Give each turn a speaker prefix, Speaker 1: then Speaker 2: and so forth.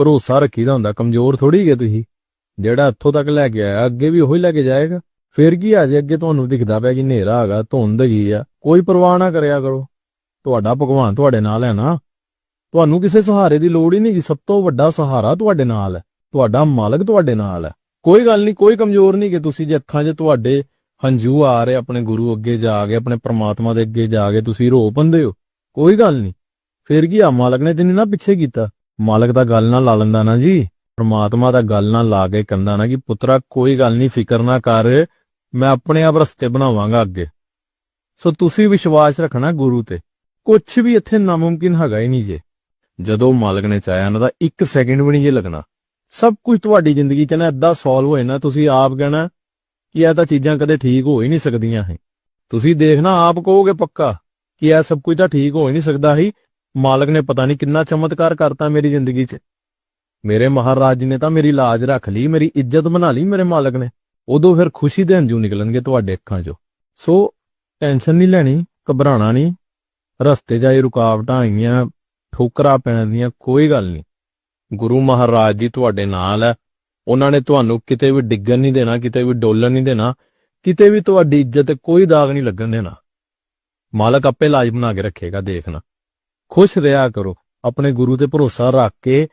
Speaker 1: ਭਰੋਸਾ ਰੱਖੀਦਾ ਹੁੰਦਾ, ਕਮਜ਼ੋਰ ਥੋੜੀ ਗਏ ਤੁਸੀਂ। ਜਿਹੜਾ ਇੱਥੋਂ ਤੱਕ ਲੈ ਕੇ ਆਇਆ, ਅੱਗੇ ਵੀ ਉਹੀ ਲੈ ਕੇ ਜਾਏਗਾ। ਫੇਰ ਕੀ ਆ ਜੇ ਅੱਗੇ ਤੁਹਾਨੂੰ ਦਿਖਦਾ ਪਿਆ ਕਿ ਹਨੇਰਾ ਹੈਗਾ, ਧੁੰਦ ਹੈਗੀ ਆ, ਕੋਈ ਪਰਵਾਹ ਨਾ ਕਰਿਆ ਕਰੋ। ਤੁਹਾਡਾ ਭਗਵਾਨ ਤੁਹਾਡੇ ਨਾਲ ਹੈ ਨਾ। ਤੁਹਾਨੂੰ ਕਿਸੇ ਸਹਾਰੇ ਦੀ ਲੋੜ ਹੀ ਨਹੀਂ ਸਭ ਤੋਂ ਵੱਡਾ ਸਹਾਰਾ ਤੁਹਾਡੇ ਨਾਲ ਹੈ। ਤੁਹਾਡਾ ਮਾਲਕ ਤੁਹਾਡੇ ਨਾਲ ਹੈ। ਕੋਈ ਗੱਲ ਨਹੀਂ, ਕੋਈ ਕਮਜ਼ੋਰ ਨਹੀਂ ਕਿ ਤੁਸੀਂ, ਜੇ ਅੱਖਾਂ 'ਚ ਤੁਹਾਡੇ ਹੰਝੂ ਆ ਰਹੇ, ਆਪਣੇ ਗੁਰੂ ਅੱਗੇ ਜਾ ਕੇ, ਆਪਣੇ ਪ੍ਰਮਾਤਮਾ ਦੇ ਅੱਗੇ ਜਾ ਕੇ ਤੁਸੀਂ ਰੋ ਪੰਦੇ ਹੋ। ਕੋਈ ਗੱਲ ਨਹੀਂ। ਫੇਰ ਕੀ ਆ, ਮਾਲਕ ਨੇ ਤੈਨੂੰ ਨਾ ਪਿੱਛੇ ਕੀਤਾ। ਮਾਲਕ ਦਾ ਗੱਲ ਨਾਲ ਲਾ ਲੈਂਦਾ ਨਾ ਜੀ। ਪ੍ਰਮਾਤਮਾ ਦਾ ਗੱਲ ਨਾਲ ਲਾ ਕੇ ਕਹਿੰਦਾ ਨਾ ਕਿ ਪੁੱਤਰਾ, ਕੋਈ ਗੱਲ ਨਹੀਂ, ਫਿਕਰ ਨਾ ਕਰ। ਮੈਂ ਆਪਣੇ ਆਪ ਰਸਤੇ ਬਣਾਵਾਂਗਾ ਅੱਗੇ। ਸੋ ਤੁਸੀਂ ਵਿਸ਼ਵਾਸ ਰੱਖਣਾ ਗੁਰੂ ਤੇ। ਕੁਝ ਵੀ ਇੱਥੇ ਨਾਮੁਮਕਿਨ ਹੈਗਾ ਹੀ ਨਹੀਂ ਜੇ। ਜਦੋਂ ਮਾਲਕ ਨੇ ਚਾਹਿਆ ਨਾ ਤਾਂ ਇੱਕ ਸੈਕਿੰਡ ਵੀ ਨਹੀਂ ਜੇ ਲੱਗਣਾ। ਸਭ ਕੁਝ ਤੁਹਾਡੀ ਜ਼ਿੰਦਗੀ 'ਚ ਨਾ ਏਦਾਂ ਸੋਲਵ ਹੋਏ ਨਾ, ਤੁਸੀਂ ਆਪ ਕਹਿਣਾ ਕਿ ਇਹ ਤਾਂ ਚੀਜ਼ਾਂ ਕਦੇ ਠੀਕ ਹੋ ਹੀ ਨਹੀਂ ਸਕਦੀਆਂ ਹੈ ਤੁਸੀਂ ਦੇਖਣਾ, ਆਪ ਕਹੋਗੇ ਪੱਕਾ ਕਿ ਇਹ ਸਭ ਕੁਝ ਤਾਂ ਠੀਕ ਹੋ ਹੀ ਨਹੀਂ ਸਕਦਾ ਸੀ। ਮਾਲਕ ਨੇ ਪਤਾ ਨਹੀਂ ਕਿੰਨਾ ਚਮਤਕਾਰ ਕਰਤਾ ਮੇਰੀ ਜ਼ਿੰਦਗੀ 'ਚ। ਮੇਰੇ ਮਹਾਰਾਜ ਜੀ ਨੇ ਤਾਂ ਮੇਰੀ ਲਾਜ ਰੱਖ ਲਈ, ਮੇਰੀ ਇੱਜ਼ਤ ਬਣਾ ਲਈ ਮੇਰੇ ਮਾਲਕ ਨੇ। ਉਦੋਂ ਫਿਰ ਖੁਸ਼ੀ ਦੇ ਹੰਝੂ ਨਿਕਲਣਗੇ ਤੁਹਾਡੇ ਅੱਖਾਂ 'ਚੋਂ। ਸੋ ਟੈਨਸ਼ਨ ਨਹੀਂ ਲੈਣੀ ਘਬਰਾਣਾ ਨਹੀਂ। ਰਸਤੇ 'ਚ ਆਈ ਰੁਕਾਵਟਾਂ ਆਈਆਂ, ਠੋਕਰਾਂ ਪੈਣਦੀਆਂ ਕੋਈ ਗੱਲ ਨਹੀਂ। ਗੁਰੂ ਮਹਾਰਾਜ ਜੀ ਤੁਹਾਡੇ ਨਾਲ ਹੈ। ਉਹਨਾਂ ਨੇ ਤੁਹਾਨੂੰ ਕਿਤੇ ਵੀ ਡਿੱਗਣ ਨਹੀਂ ਦੇਣਾ, ਕਿਤੇ ਵੀ ਡੋਲਣ ਨਹੀਂ ਦੇਣਾ, ਕਿਤੇ ਵੀ ਤੁਹਾਡੀ ਇੱਜ਼ਤ ਕੋਈ ਦਾਗ ਨਹੀਂ ਲੱਗਣ ਦੇਣਾ। ਮਾਲਕ ਆਪੇ ਲਾਜ ਬਣਾ ਕੇ ਰੱਖੇਗਾ, ਦੇਖਣਾ। ਖੁਸ਼ ਰਿਹਾ ਕਰੋ ਆਪਣੇ ਗੁਰੂ ਤੇ ਭਰੋਸਾ ਰੱਖ ਕੇ